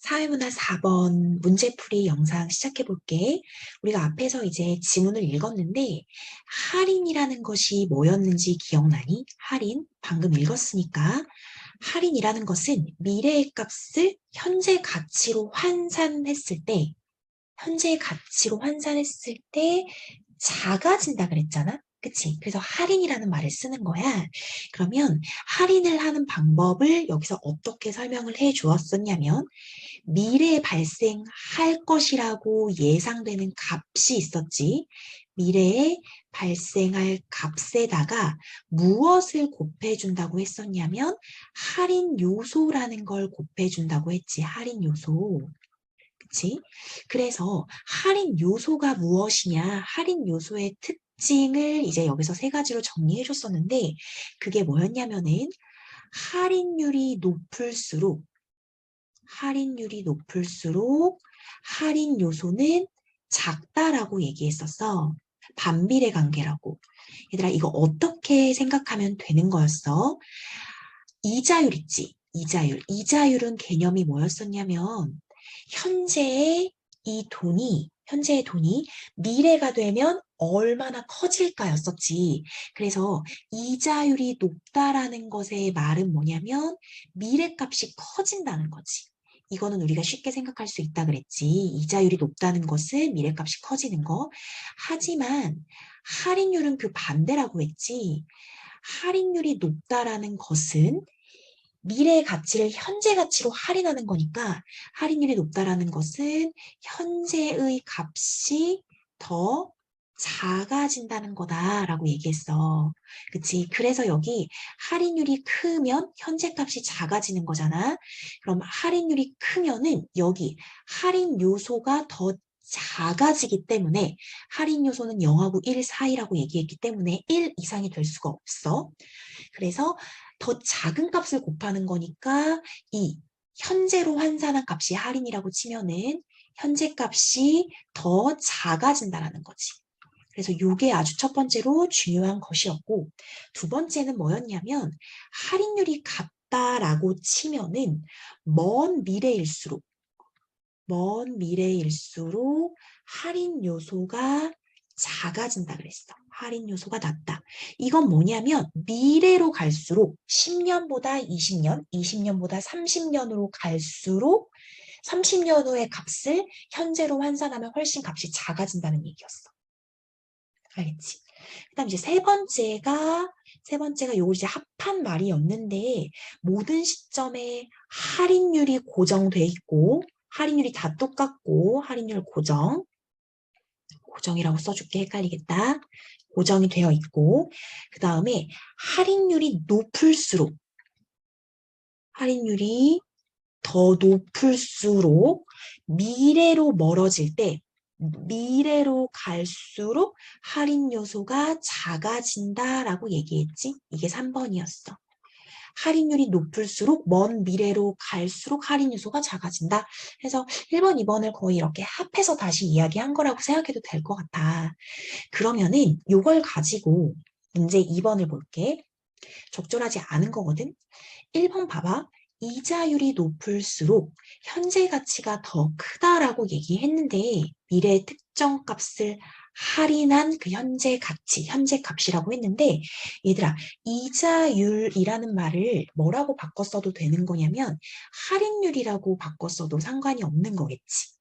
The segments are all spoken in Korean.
사회문화 4번 문제풀이 영상 시작해 볼게. 우리가 앞에서 이제 지문을 읽었는데 할인이라는 것이 뭐였는지 기억나니? 할인 방금 읽었으니까 할인이라는 것은 미래의 값을 현재 가치로 환산했을 때 현재 가치로 환산했을 때 작아진다 그랬잖아. 그치? 그래서 할인이라는 말을 쓰는 거야. 그러면 할인을 하는 방법을 여기서 어떻게 설명을 해 주었었냐면 미래에 발생할 것이라고 예상되는 값이 있었지. 미래에 발생할 값에다가 무엇을 곱해준다고 했었냐면 할인 요소라는 걸 곱해준다고 했지. 할인 요소. 그치? 그래서 할인 요소가 무엇이냐? 할인 요소의 특 징을 이제 여기서 세 가지로 정리해 줬었는데 그게 뭐였냐면은 할인율이 높을수록 할인율이 높을수록 할인 요소는 작다라고 얘기했었어. 반비례 관계라고. 얘들아 이거 어떻게 생각하면 되는 거였어? 이자율 있지? 이자율. 이자율은 개념이 뭐였었냐면 현재의 이 돈이 현재의 돈이 미래가 되면 얼마나 커질까였었지. 그래서 이자율이 높다라는 것의 말은 뭐냐면 미래값이 커진다는 거지. 이거는 우리가 쉽게 생각할 수 있다 그랬지. 이자율이 높다는 것은 미래값이 커지는 거. 하지만 할인율은 그 반대라고 했지. 할인율이 높다라는 것은 미래의 가치를 현재 가치로 할인하는 거니까 할인율이 높다라는 것은 현재의 값이 더 작아진다는 거다라고 얘기했어. 그치? 그래서 여기 할인율이 크면 현재 값이 작아지는 거잖아. 그럼 할인율이 크면은 여기 할인 요소가 더 작아지기 때문에 할인 요소는 0하고 1 사이라고 얘기했기 때문에 1 이상이 될 수가 없어. 그래서 더 작은 값을 곱하는 거니까 이 현재로 환산한 값이 할인이라고 치면은 현재 값이 더 작아진다라는 거지. 그래서 이게 아주 첫 번째로 중요한 것이었고 두 번째는 뭐였냐면 할인율이 같다라고 치면은 먼 미래일수록 먼 미래일수록 할인 요소가 작아진다 그랬어. 할인 요소가 낮다. 이건 뭐냐면 미래로 갈수록 10년보다 20년, 20년보다 30년으로 갈수록 30년 후의 값을 현재로 환산하면 훨씬 값이 작아진다는 얘기였어. 알겠지? 그다음 이제 세 번째가 세 번째가 요 이제 합한 말이었는데 모든 시점에 할인율이 고정돼 있고 할인율이 다 똑같고 할인율 고정 고정이라고 써줄게 헷갈리겠다. 고정이 되어 있고 그 다음에 할인율이 높을수록 할인율이 더 높을수록 미래로 멀어질 때 미래로 갈수록 할인 요소가 작아진다라고 얘기했지. 이게 3번이었어. 할인율이 높을수록 먼 미래로 갈수록 할인 요소가 작아진다. 그래서 1번, 2번을 거의 이렇게 합해서 다시 이야기한 거라고 생각해도 될 것 같아. 그러면은 이걸 가지고 문제 2번을 볼게. 적절하지 않은 거거든. 1번 봐봐. 이자율이 높을수록 현재 가치가 더 크다라고 얘기했는데 미래 특정 값을 할인한 그 현재 가치, 현재 값이라고 했는데 얘들아 이자율이라는 말을 뭐라고 바꿨어도 되는 거냐면 할인율이라고 바꿨어도 상관이 없는 거겠지.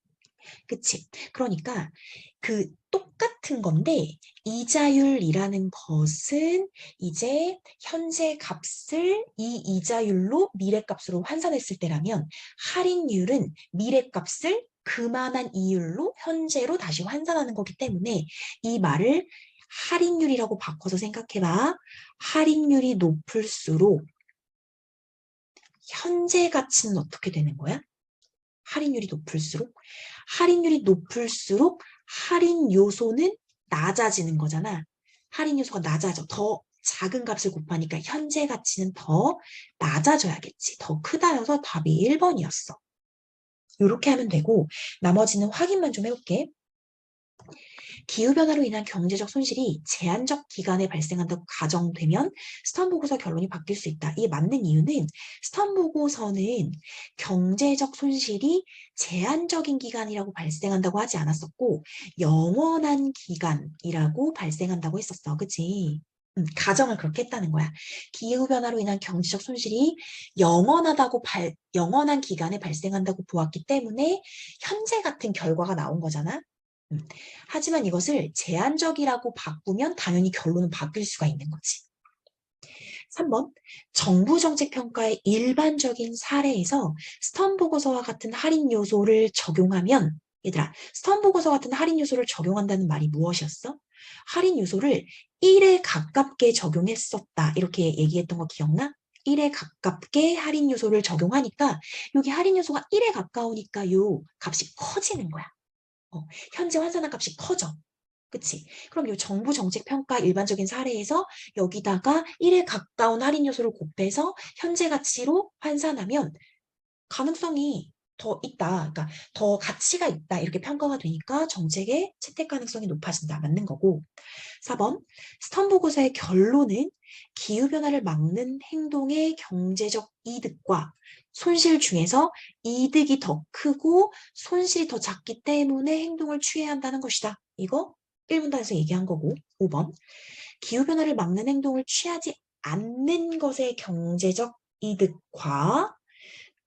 그치? 그러니까 그 똑같은 건데 이자율이라는 것은 이제 현재 값을 이 이자율로 미래 값으로 환산했을 때라면 할인율은 미래 값을 그만한 이율로 현재로 다시 환산하는 거기 때문에 이 말을 할인율이라고 바꿔서 생각해봐. 할인율이 높을수록 현재 가치는 어떻게 되는 거야? 할인율이 높을수록 할인율이 높을수록 할인 요소는 낮아지는 거잖아. 할인 요소가 낮아져. 더 작은 값을 곱하니까 현재 가치는 더 낮아져야겠지. 더 크다여서 답이 1번이었어. 이렇게 하면 되고 나머지는 확인만 좀 해볼게. 기후변화로 인한 경제적 손실이 제한적 기간에 발생한다고 가정되면 스턴 보고서 결론이 바뀔 수 있다. 이게 맞는 이유는 스턴 보고서는 경제적 손실이 제한적인 기간이라고 발생한다고 하지 않았었고 영원한 기간이라고 발생한다고 했었어. 그치? 음, 가정을 그렇게 했다는 거야. 기후변화로 인한 경제적 손실이 영원하다고 발, 영원한 기간에 발생한다고 보았기 때문에 현재 같은 결과가 나온 거잖아. 음, 하지만 이것을 제한적이라고 바꾸면 당연히 결론은 바뀔 수가 있는 거지. 3번 정부 정책 평가의 일반적인 사례에서 스턴 보고서와 같은 할인 요소를 적용하면 얘들아 스턴 보고서 같은 할인 요소를 적용한다는 말이 무엇이었어? 할인 요소를 1에 가깝게 적용했었다. 이렇게 얘기했던 거 기억나? 1에 가깝게 할인 요소를 적용하니까 여기 할인 요소가 1에 가까우니까 요 값이 커지는 거야. 어, 현재 환산한 값이 커져. 그치? 그럼 이 정부 정책 평가 일반적인 사례에서 여기다가 1에 가까운 할인 요소를 곱해서 현재 가치로 환산하면 가능성이 더 있다. 그러니까 더 가치가 있다. 이렇게 평가가 되니까 정책의 채택 가능성이 높아진다. 맞는 거고. 4번 스턴 보고서의 결론은 기후변화를 막는 행동의 경제적 이득과 손실 중에서 이득이 더 크고 손실이 더 작기 때문에 행동을 취해야 한다는 것이다. 이거 1문단에서 얘기한 거고 5번 기후변화를 막는 행동을 취하지 않는 것의 경제적 이득과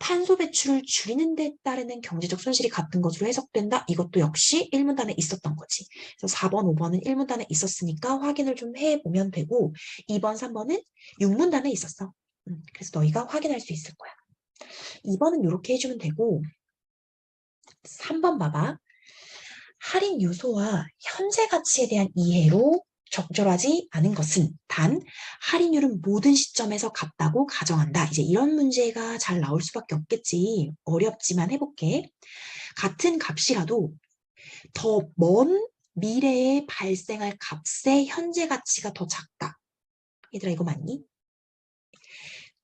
탄소 배출을 줄이는 데 따르는 경제적 손실이 같은 것으로 해석된다. 이것도 역시 1문단에 있었던 거지. 그래서 4번, 5번은 1문단에 있었으니까 확인을 좀 해보면 되고 2번, 3번은 6문단에 있었어. 음, 그래서 너희가 확인할 수 있을 거야. 2번은 이렇게 해주면 되고 3번 봐봐. 할인 요소와 현재 가치에 대한 이해로 적절하지 않은 것은 단 할인율은 모든 시점에서 같다고 가정한다. 이제 이런 문제가 잘 나올 수밖에 없겠지. 어렵지만 해볼게. 같은 값이라도 더 먼 미래에 발생할 값의 현재 가치가 더 작다. 얘들아 이거 맞니?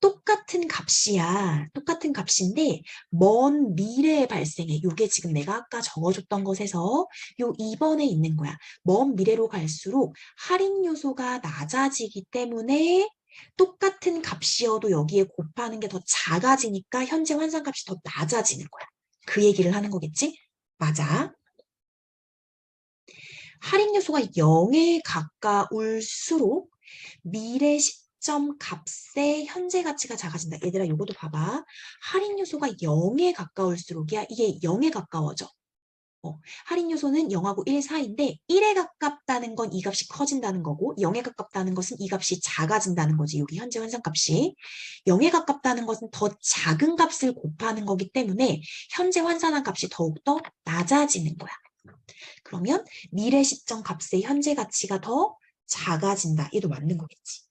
똑같은 값이야. 똑같은 값인데 먼 미래에 발생해. 이게 지금 내가 아까 적어줬던 것에서 요 2번에 있는 거야. 먼 미래로 갈수록 할인 요소가 낮아지기 때문에 똑같은 값이어도 여기에 곱하는 게 더 작아지니까 현재 환산값이 더 낮아지는 거야. 그 얘기를 하는 거겠지? 맞아. 할인 요소가 0에 가까울수록 미래 시 시점 값의 현재 가치가 작아진다. 얘들아 이것도 봐봐. 할인 요소가 0에 가까울수록이야. 이게 0에 가까워져. 어, 할인 요소는 0하고 1 사이인데 1에 가깝다는 건 이 값이 커진다는 거고 0에 가깝다는 것은 이 값이 작아진다는 거지. 여기 현재 환산값이. 0에 가깝다는 것은 더 작은 값을 곱하는 거기 때문에 현재 환산한 값이 더욱더 낮아지는 거야. 그러면 미래 시점 값의 현재 가치가 더 작아진다. 얘도 맞는 거겠지.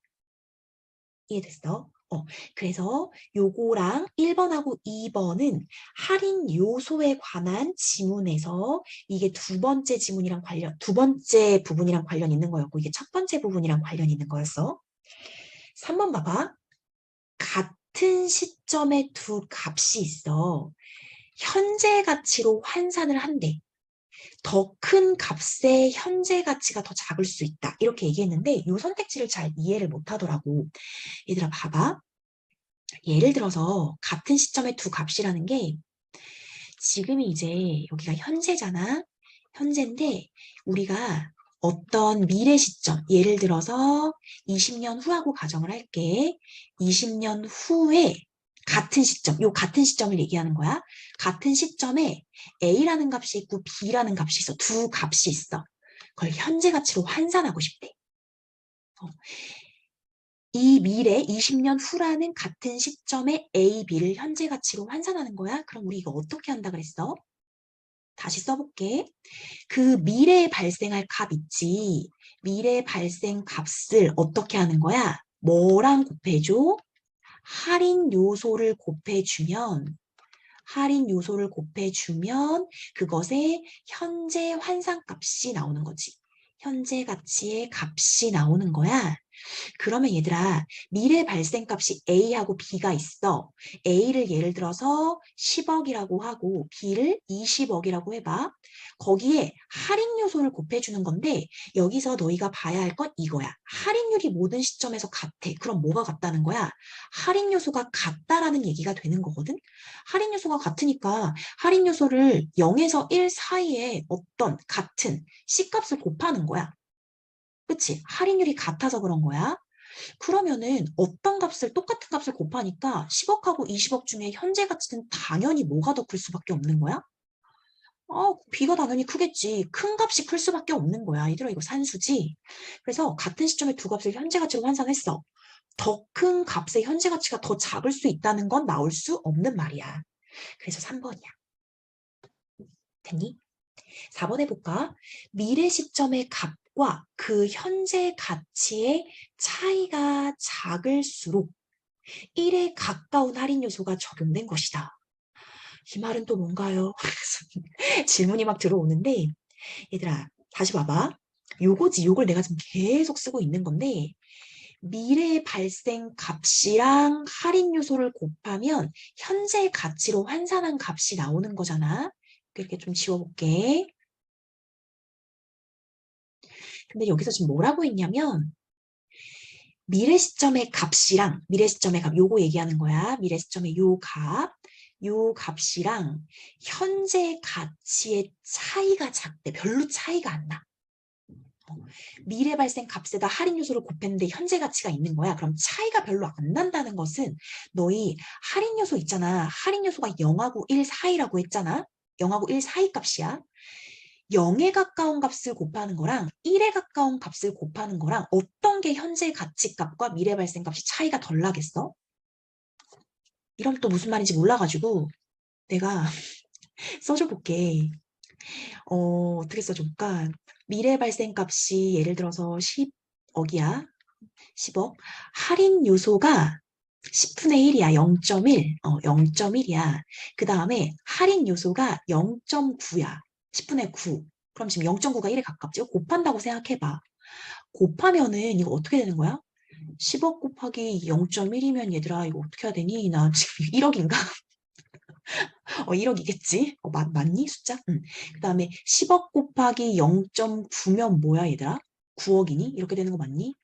이해됐어? 어, 그래서 요거랑 1번하고 2번은 할인 요소에 관한 지문에서 이게 두 번째 지문이랑 관련, 두 번째 부분이랑 관련 있는 거였고 이게 첫 번째 부분이랑 관련 있는 거였어. 3번 봐봐. 같은 시점에 두 값이 있어. 현재 가치로 환산을 한대. 더 큰 값의 현재 가치가 더 작을 수 있다. 이렇게 얘기했는데 이 선택지를 잘 이해를 못하더라고. 얘들아 봐봐. 예를 들어서 같은 시점의 두 값이라는 게 지금이 이제 여기가 현재잖아. 현재인데 우리가 어떤 미래 시점, 예를 들어서 20년 후하고 가정을 할게. 20년 후에 같은 시점, 요 같은 시점을 얘기하는 거야. 같은 시점에 A라는 값이 있고 B라는 값이 있어. 두 값이 있어. 그걸 현재 가치로 환산하고 싶대. 어. 이 미래 20년 후라는 같은 시점에 A, B를 현재 가치로 환산하는 거야. 그럼 우리 이거 어떻게 한다 그랬어? 다시 써볼게. 그 미래에 발생할 값 있지. 미래 발생 값을 어떻게 하는 거야? 뭐랑 곱해줘? 할인 요소를 곱해주면 할인 요소를 곱해주면 그것의 현재 환산값이 나오는 거지. 현재 가치의 값이 나오는 거야. 그러면 얘들아 미래 발생값이 A하고 B가 있어. A를 예를 들어서 10억이라고 하고 B를 20억이라고 해봐. 거기에 할인 요소를 곱해주는 건데 여기서 너희가 봐야 할 건 이거야. 할인율이 모든 시점에서 같아. 그럼 뭐가 같다는 거야? 할인 요소가 같다라는 얘기가 되는 거거든. 할인 요소가 같으니까 할인 요소를 0에서 1 사이에 어떤 같은 C값을 곱하는 거야. 그치? 할인율이 같아서 그런 거야. 그러면은 어떤 값을 똑같은 값을 곱하니까 10억하고 20억 중에 현재 가치는 당연히 뭐가 더 클 수밖에 없는 거야? 어, B가 당연히 크겠지. 큰 값이 클 수밖에 없는 거야. 얘들아 이거 산수지. 그래서 같은 시점에 두 값을 현재 가치로 환산했어. 더 큰 값의 현재 가치가 더 작을 수 있다는 건 나올 수 없는 말이야. 그래서 3번이야. 됐니? 4번 해볼까? 미래 시점의 값 과 그 현재 가치의 차이가 작을수록 1에 가까운 할인 요소가 적용된 것이다. 이 말은 또 뭔가요? 질문이 막 들어오는데 얘들아 다시 봐봐. 요거지 요걸 내가 지금 계속 쓰고 있는 건데 미래 발생 값이랑 할인 요소를 곱하면 현재 가치로 환산한 값이 나오는 거잖아. 이렇게 좀 지워볼게. 근데 여기서 지금 뭐라고 했냐면 미래 시점의 값이랑 미래 시점의 값 요거 얘기하는 거야. 미래 시점의 요 값, 요 값이랑 현재 가치의 차이가 작대. 별로 차이가 안 나. 어, 미래 발생 값에다 할인 요소를 곱했는데 현재 가치가 있는 거야. 그럼 차이가 별로 안 난다는 것은 너희 할인 요소 있잖아. 할인 요소가 0하고 1 사이라고 했잖아. 0하고 1 사이 값이야. 0에 가까운 값을 곱하는 거랑 1에 가까운 값을 곱하는 거랑 어떤 게 현재 가치값과 미래 발생 값이 차이가 덜 나겠어? 이러면 또 무슨 말인지 몰라가지고 내가 써줘 볼게. 어, 어떻게 써줄까? 미래 발생 값이 예를 들어서 10억이야. 10억. 할인 요소가 10분의 1이야. 0.1. 어, 0.1이야. 그 다음에 할인 요소가 0.9야. 10분의 9. 그럼 지금 0.9가 1에 가깝지? 곱한다고 생각해봐. 곱하면은 이거 어떻게 되는 거야? 10억 곱하기 0.1이면 얘들아 이거 어떻게 해야 되니? 나 지금 1억인가? 어, 1억이겠지? 어, 맞, 맞니? 숫자? 응. 그 다음에 10억 곱하기 0.9면 뭐야 얘들아? 9억이니? 이렇게 되는 거 맞니?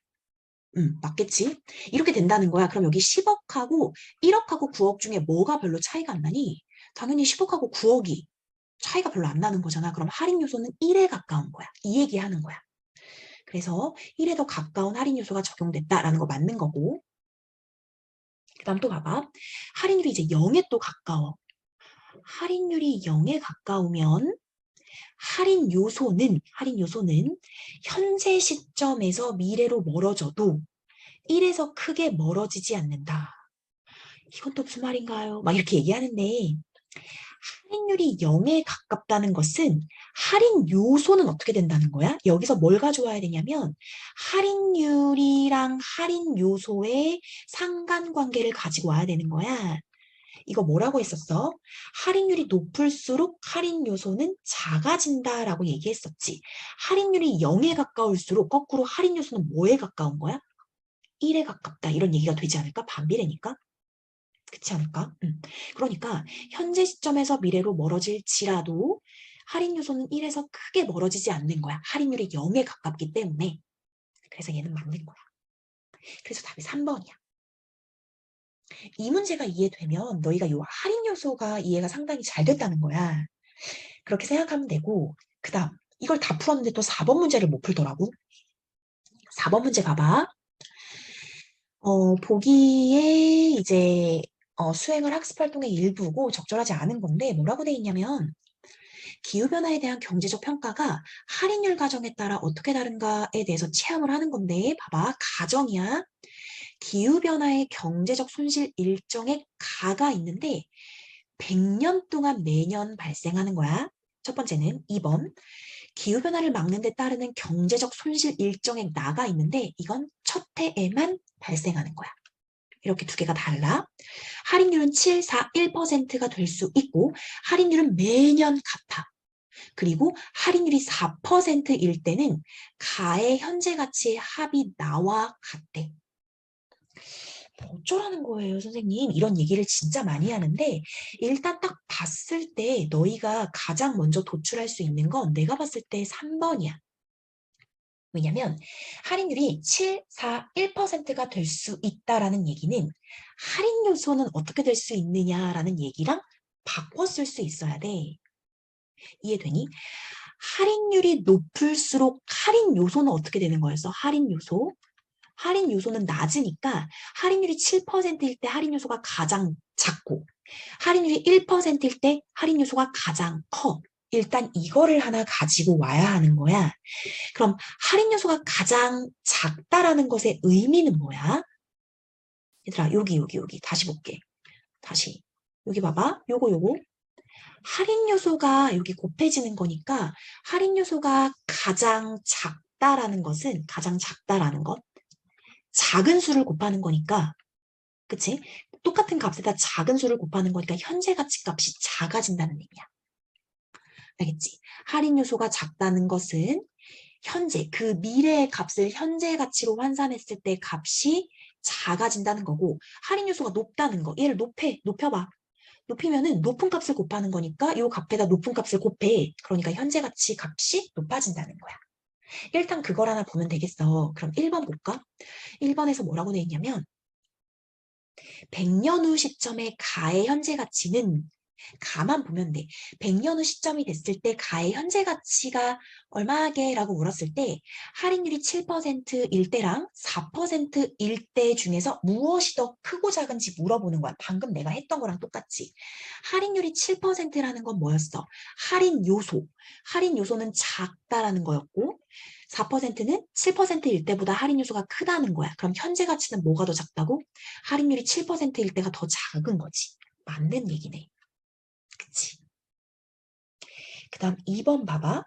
응, 맞겠지? 이렇게 된다는 거야. 그럼 여기 10억하고 1억하고 9억 중에 뭐가 별로 차이가 안 나니? 당연히 10억하고 9억이 차이가 별로 안 나는 거잖아. 그럼 할인 요소는 1에 가까운 거야. 이 얘기하는 거야. 그래서 1에 더 가까운 할인 요소가 적용됐다라는 거 맞는 거고 그 다음 또 봐봐. 할인율이 이제 0에 또 가까워. 할인율이 0에 가까우면 할인 요소는 할인 요소는 현재 시점에서 미래로 멀어져도 1에서 크게 멀어지지 않는다. 이건 또 무슨 말인가요? 막 이렇게 얘기하는데 할인율이 0에 가깝다는 것은 할인 요소는 어떻게 된다는 거야? 여기서 뭘 가져와야 되냐면 할인율이랑 할인 요소의 상관관계를 가지고 와야 되는 거야. 이거 뭐라고 했었어? 할인율이 높을수록 할인 요소는 작아진다라고 얘기했었지. 할인율이 0에 가까울수록 거꾸로 할인 요소는 뭐에 가까운 거야? 1에 가깝다. 이런 얘기가 되지 않을까? 반비례니까. 그렇지 않을까? 음. 그러니까 현재 시점에서 미래로 멀어질지라도 할인 요소는 1에서 크게 멀어지지 않는 거야. 할인율이 0에 가깝기 때문에. 그래서 얘는 맞는 거야. 그래서 답이 3번이야. 이 문제가 이해되면 너희가 이 할인 요소가 이해가 상당히 잘 됐다는 거야. 그렇게 생각하면 되고 그 다음 이걸 다 풀었는데 또 4번 문제를 못 풀더라고. 4번 문제 봐봐. 어, 보기에 이제 어, 수행을 학습 활동의 일부고 적절하지 않은 건데 뭐라고 돼 있냐면 기후변화에 대한 경제적 평가가 할인율 가정에 따라 어떻게 다른가에 대해서 체험을 하는 건데 봐봐. 가정이야. 기후변화의 경제적 손실 일정의 가가 있는데 100년 동안 매년 발생하는 거야. 첫 번째는. 2번. 기후변화를 막는 데 따르는 경제적 손실 일정의 나가 있는데 이건 첫 해에만 발생하는 거야 이렇게 두 개가 달라. 할인율은 7, 4, 1%가 될 수 있고 할인율은 매년 같아. 그리고 할인율이 4%일 때는 가의 현재 가치의 합이 나와 같대. 뭐 어쩌라는 거예요, 선생님. 이런 얘기를 진짜 많이 하는데 일단 딱 봤을 때 너희가 가장 먼저 도출할 수 있는 건 내가 봤을 때 3번이야. 왜냐면 할인율이 7, 4, 1%가 될 수 있다라는 얘기는 할인 요소는 어떻게 될 수 있느냐라는 얘기랑 바꿔 쓸 수 있어야 돼. 이해되니? 할인율이 높을수록 할인 요소는 어떻게 되는 거였어? 할인 요소. 할인 요소는 낮으니까 할인율이 7%일 때 할인 요소가 가장 작고 할인율이 1%일 때 할인 요소가 가장 커. 일단 이거를 하나 가지고 와야 하는 거야. 그럼 할인 요소가 가장 작다라는 것의 의미는 뭐야? 얘들아, 여기, 여기, 여기. 다시 볼게. 다시. 여기 봐봐. 요거, 요거. 할인 요소가 여기 곱해지는 거니까 할인 요소가 가장 작다라는 것은 가장 작다라는 것. 작은 수를 곱하는 거니까. 그치? 똑같은 값에다 작은 수를 곱하는 거니까 현재 가치 값이 작아진다는 의미야. 알겠지? 할인 요소가 작다는 것은 현재 그 미래의 값을 현재 가치로 환산했을 때 값이 작아진다는 거고 할인 요소가 높다는 거. 얘를 높여 높여봐. 높이면은 높은 값을 곱하는 거니까 요 값에다 높은 값을 곱해. 그러니까 현재 가치 값이 높아진다는 거야. 일단 그걸 하나 보면 되겠어. 그럼 1번 볼까? 1번에서 뭐라고 돼 있냐면 100년 후 시점의 가의 현재 가치는 가만 보면 돼. 100년 후 시점이 됐을 때 가의 현재 가치가 얼마게? 라고 물었을 때 할인율이 7%일 때랑 4%일 때 중에서 무엇이 더 크고 작은지 물어보는 거야. 방금 내가 했던 거랑 똑같지. 할인율이 7%라는 건 뭐였어? 할인 요소. 할인 요소는 작다라는 거였고 4%는 7%일 때보다 할인 요소가 크다는 거야. 그럼 현재 가치는 뭐가 더 작다고? 할인율이 7%일 때가 더 작은 거지. 맞는 얘기네. 그치? 그 다음 2번 봐봐.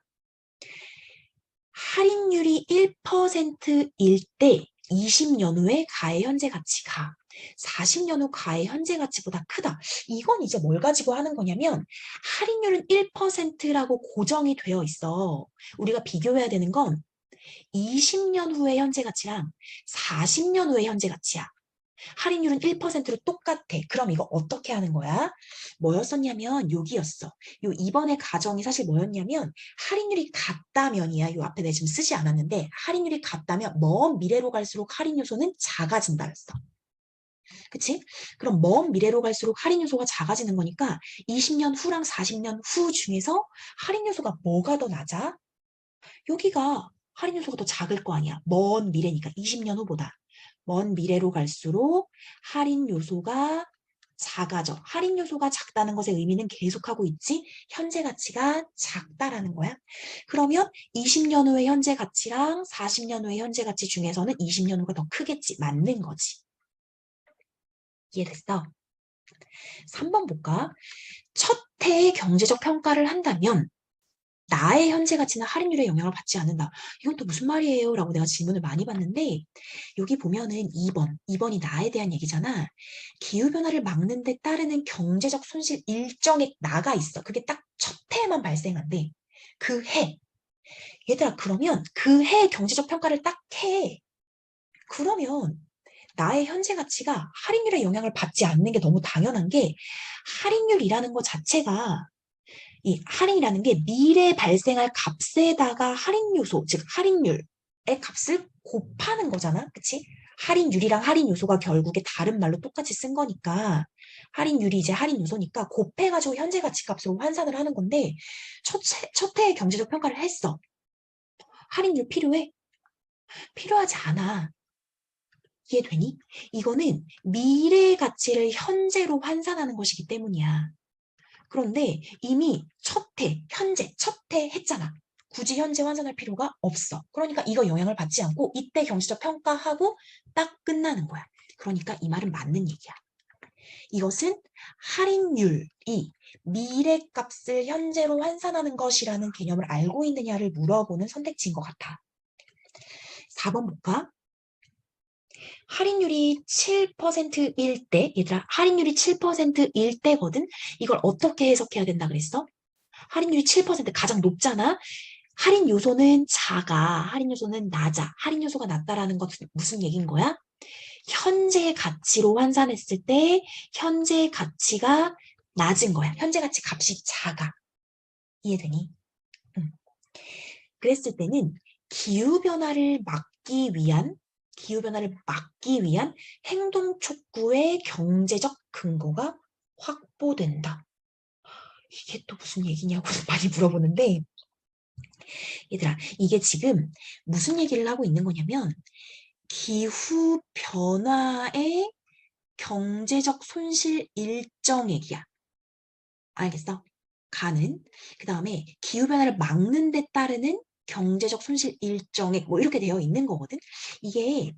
할인율이 1%일 때 20년 후에 가의 현재 가치가 40년 후 가의 현재 가치보다 크다. 이건 이제 뭘 가지고 하는 거냐면 할인율은 1%라고 고정이 되어 있어. 우리가 비교해야 되는 건 20년 후의 현재 가치랑 40년 후의 현재 가치야. 할인율은 1%로 똑같아. 그럼 이거 어떻게 하는 거야? 뭐였었냐면 여기였어. 요 이번에 가정이 사실 뭐였냐면 할인율이 같다면이야. 요 앞에 내 지금 쓰지 않았는데 할인율이 같다면 먼 미래로 갈수록 할인 요소는 작아진다였어. 그치? 그럼 먼 미래로 갈수록 할인 요소가 작아지는 거니까 20년 후랑 40년 후 중에서 할인 요소가 뭐가 더 낮아? 여기가 할인 요소가 더 작을 거 아니야. 먼 미래니까 20년 후보다. 먼 미래로 갈수록 할인 요소가 작아져. 할인 요소가 작다는 것의 의미는 계속하고 있지 현재 가치가 작다라는 거야. 그러면 20년 후의 현재 가치랑 40년 후의 현재 가치 중에서는 20년 후가 더 크겠지. 맞는 거지. 이해됐어? 3번 볼까? 첫 해의 경제적 평가를 한다면 나의 현재 가치는 할인율의 영향을 받지 않는다. 이건 또 무슨 말이에요? 라고 내가 질문을 많이 받는데 여기 보면은 2번, 2번이 나에 대한 얘기잖아. 기후변화를 막는 데 따르는 경제적 손실 일정액 나가 있어. 그게 딱 첫 해에만 발생한대. 그 해. 얘들아 그러면 그해 경제적 평가를 딱 해. 그러면 나의 현재 가치가 할인율의 영향을 받지 않는 게 너무 당연한 게 할인율이라는 것 자체가 이 할인이라는 게 미래 발생할 값에다가 할인 요소, 즉 할인율의 값을 곱하는 거잖아. 그치? 할인율이랑 할인 요소가 결국에 다른 말로 똑같이 쓴 거니까 할인율이 이제 할인 요소니까 곱해가지고 현재 가치 값으로 환산을 하는 건데 첫, 첫 해에 경제적 평가를 했어. 할인율 필요해? 필요하지 않아. 이해되니? 이거는 미래 가치를 현재로 환산하는 것이기 때문이야. 그런데 이미 첫 해, 현재, 첫해 했잖아. 굳이 현재 환산할 필요가 없어. 그러니까 이거 영향을 받지 않고 이때 경제적 평가하고 딱 끝나는 거야. 그러니까 이 말은 맞는 얘기야. 이것은 할인율이 미래값을 현재로 환산하는 것이라는 개념을 알고 있느냐를 물어보는 선택지인 것 같아. 4번 볼까? 할인율이 7%일 때, 얘들아, 할인율이 7%일 때거든? 이걸 어떻게 해석해야 된다 그랬어? 할인율이 7% 가장 높잖아. 할인 요소는 작아, 할인 요소는 낮아. 할인 요소가 낮다라는 것은 무슨 얘기인 거야? 현재 가치로 환산했을 때 현재 가치가 낮은 거야. 현재 가치 값이 작아. 이해되니? 응. 그랬을 때는 기후 변화를 막기 위한 기후변화를 막기 위한 행동 촉구의 경제적 근거가 확보된다. 이게 또 무슨 얘기냐고 많이 물어보는데 얘들아 이게 지금 무슨 얘기를 하고 있는 거냐면 기후 변화의 경제적 손실 일정액이야. 알겠어? 가는 그 다음에 기후 변화를 막는 데 따르는 경제적 손실 일정액 뭐 이렇게 되어 있는 거거든. 이게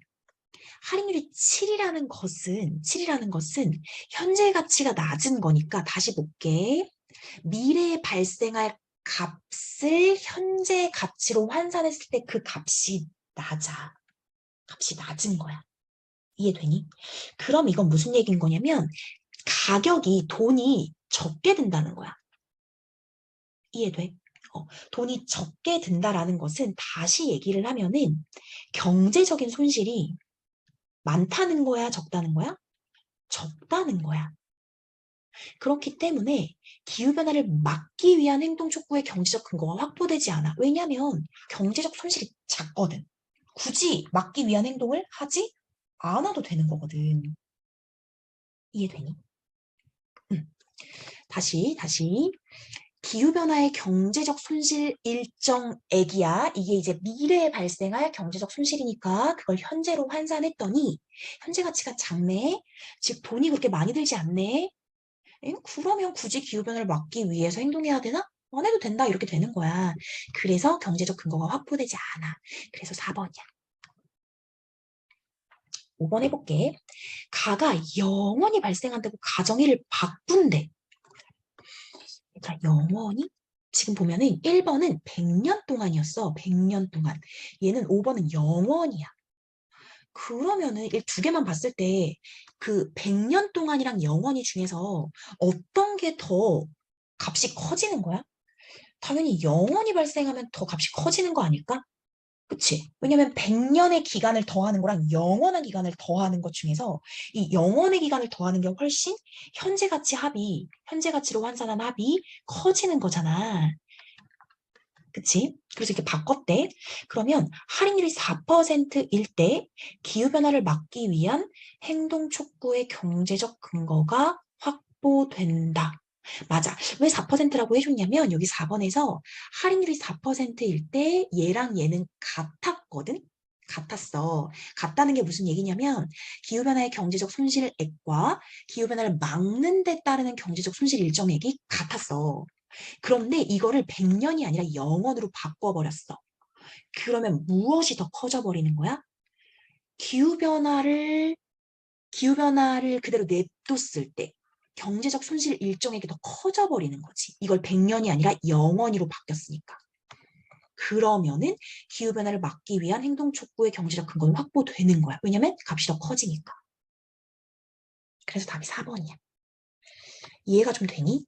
할인율이 7이라는 것은 7이라는 것은 현재 가치가 낮은 거니까 다시 볼게. 미래에 발생할 값을 현재 가치로 환산했을 때 그 값이 낮아. 값이 낮은 거야. 이해되니? 그럼 이건 무슨 얘기인 거냐면 가격이 돈이 적게 든다는 거야. 이해돼? 어, 돈이 적게 든다라는 것은 다시 얘기를 하면은 경제적인 손실이 많다는 거야, 적다는 거야? 적다는 거야. 그렇기 때문에 기후변화를 막기 위한 행동 촉구의 경제적 근거가 확보되지 않아. 왜냐하면 경제적 손실이 작거든. 굳이 막기 위한 행동을 하지 않아도 되는 거거든. 이해되니? 응. 다시, 다시. 기후 변화의 경제적 손실 일정액이야. 이게 이제 미래에 발생할 경제적 손실이니까 그걸 현재로 환산했더니 현재 가치가 작네. 즉 돈이 그렇게 많이 들지 않네. 에? 그러면 굳이 기후 변화를 막기 위해서 행동해야 되나? 안 해도 된다 이렇게 되는 거야. 그래서 경제적 근거가 확보되지 않아. 그래서 4번이야. 5번 해볼게. 가가 영원히 발생한다고 가정일을 바꾼대. 자, 영원히? 지금 보면은 1번은 100년 동안이었어. 100년 동안. 얘는 5번은 영원이야. 그러면은 이두 개만 봤을 때 그 100년 동안이랑 영원히 중에서 어떤 게 더 값이 커지는 거야? 당연히 영원히 발생하면 더 값이 커지는 거 아닐까? 그치? 왜냐면 100년의 기간을 더하는 거랑 영원한 기간을 더하는 것 중에서 이 영원의 기간을 더하는 게 훨씬 현재 가치 합이, 현재 가치로 환산한 합이 커지는 거잖아. 그치? 그래서 이렇게 바꿨대. 그러면 할인율이 4%일 때 기후변화를 막기 위한 행동 촉구의 경제적 근거가 확보된다. 맞아. 왜 4%라고 해줬냐면 여기 4번에서 할인율이 4%일 때 얘랑 얘는 같았거든? 같았어. 같다는 게 무슨 얘기냐면 기후변화의 경제적 손실액과 기후변화를 막는 데 따르는 경제적 손실 일정액이 같았어. 그런데 이거를 100년이 아니라 영원으로 바꿔버렸어. 그러면 무엇이 더 커져버리는 거야? 기후변화를 기후변화를 그대로 냅뒀을 때 경제적 손실 일정액이 더 커져버리는 거지. 이걸 100년이 아니라 영원히로 바뀌었으니까. 그러면은 기후변화를 막기 위한 행동 촉구의 경제적 근거는 확보되는 거야. 왜냐면 값이 더 커지니까. 그래서 답이 4번이야. 이해가 좀 되니?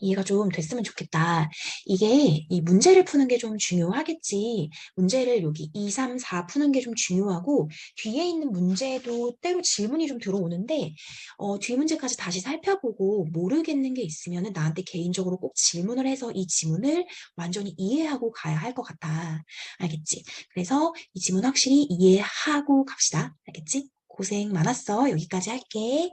이해가 좀 됐으면 좋겠다. 이게 이 문제를 푸는 게 좀 중요하겠지. 문제를 여기 2, 3, 4 푸는 게 좀 중요하고 뒤에 있는 문제도 때로 질문이 좀 들어오는데 어, 뒤 문제까지 다시 살펴보고 모르겠는 게 있으면 나한테 개인적으로 꼭 질문을 해서 이 지문을 완전히 이해하고 가야 할 것 같아. 알겠지? 그래서 이 지문 확실히 이해하고 갑시다. 알겠지? 고생 많았어. 여기까지 할게.